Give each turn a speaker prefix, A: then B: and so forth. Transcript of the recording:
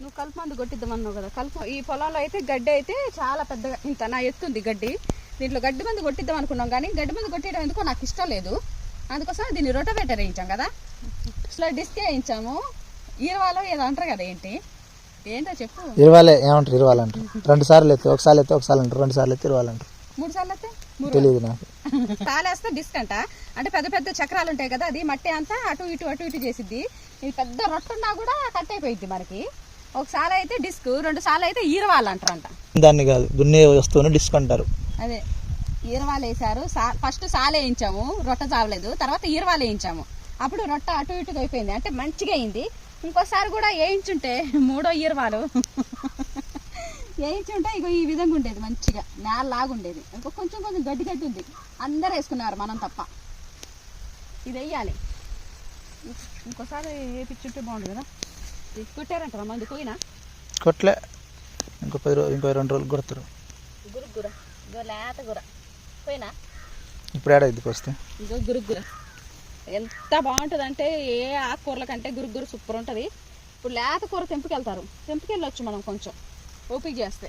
A: నువ్వు కలుపు మందు కొట్టిద్దామన్నావు కదా. కలుపు ఈ పొలంలో అయితే గడ్డి అయితే చాలా పెద్దగా ఇంత నా ఎత్తుంది గడ్డి. దీంట్లో గడ్డి మందు కొట్టిద్దాం అనుకున్నాం కానీ గడ్డి మందు కొట్టేయడం ఎందుకో నాకు ఇష్టం లేదు. అందుకోసం దీన్ని రొటవేటర్ వేయించాం కదా. ఇట్లా డిస్క్ వేయించాము. ఈరవాలో ఏదో అంటారు కదా ఏంటి? ఏంటో చెప్పు.
B: ఇరవాలే ఏమంటారు? ఇరవాలంటారు రెండు సార్లు ఎత్తే ఒకసారి ఎత్తే ఒకసారి అంటారు. రెండు సార్లు ఎత్తే ఇరవాలంటారు
A: మూడు సార్లు అయితే
B: తెలియదు నాకు.
A: తాలేస్తే డిస్క్ అంట. అంటే పెద్ద పెద్ద చక్రాలు ఉంటాయి కదా అది మట్టి అంతా అటు ఇటు అటు ఇటు చేసిద్ది. ఇది పెద్ద రొట్టున్నా కూడా కట్ అయిపోయింది మనకి. ఒకసారి అయితే డిస్క్ రెండు సార్లు అయితే ఈరవాళ్ళు అంటారంట.
B: దాన్ని కాదు దున్నే వస్తువుని డిస్క్ అంటారు.
A: అదే ఈరవాళ్ళు వేసారు ఫస్ట్ సాలు వేయించాము రొట్ట చావలేదు. తర్వాత ఈరవాళ్ళు వేయించాము. అప్పుడు రొట్ట అటు ఇటు అయిపోయింది. అంటే మంచిగా అయింది. ఇంకోసారి కూడా వేయించుంటే మూడో ఈరవాలు. వేయించుంటే ఇగో ఈ విధంగా ఉండేది మంచిగా. నేల లాగుండేది ఇంకో కొంచెం కొంచెం గడ్డి గడ్డి ఉంది. అందరు వేసుకున్నారు మనం తప్ప. ఇది వెయ్యాలి ఇంకోసారి వేపించుంటే బాగుండు కదా. ఇది కొట్టారంటారా మంది పోయినా?
B: కొట్లే. ఇంకో పది రోజు ఇంకో రెండు రోజులు కొడతారు.
A: గురుగుర లేత గుర. పోయినా?
B: ఇప్పుడు ఏడా ఇదికి వస్తే
A: ఇగో గురుగుర ఎంత బాగుంటుంది అంటే ఏ ఆకుకూరల కంటే గురుగుర సూపర్ ఉంటుంది. ఇప్పుడు లేత కూర తెంపుకెళ్తారు. తెంపుకెళ్ళొచ్చు మనం కొంచెం. ఓపిక చేస్తే.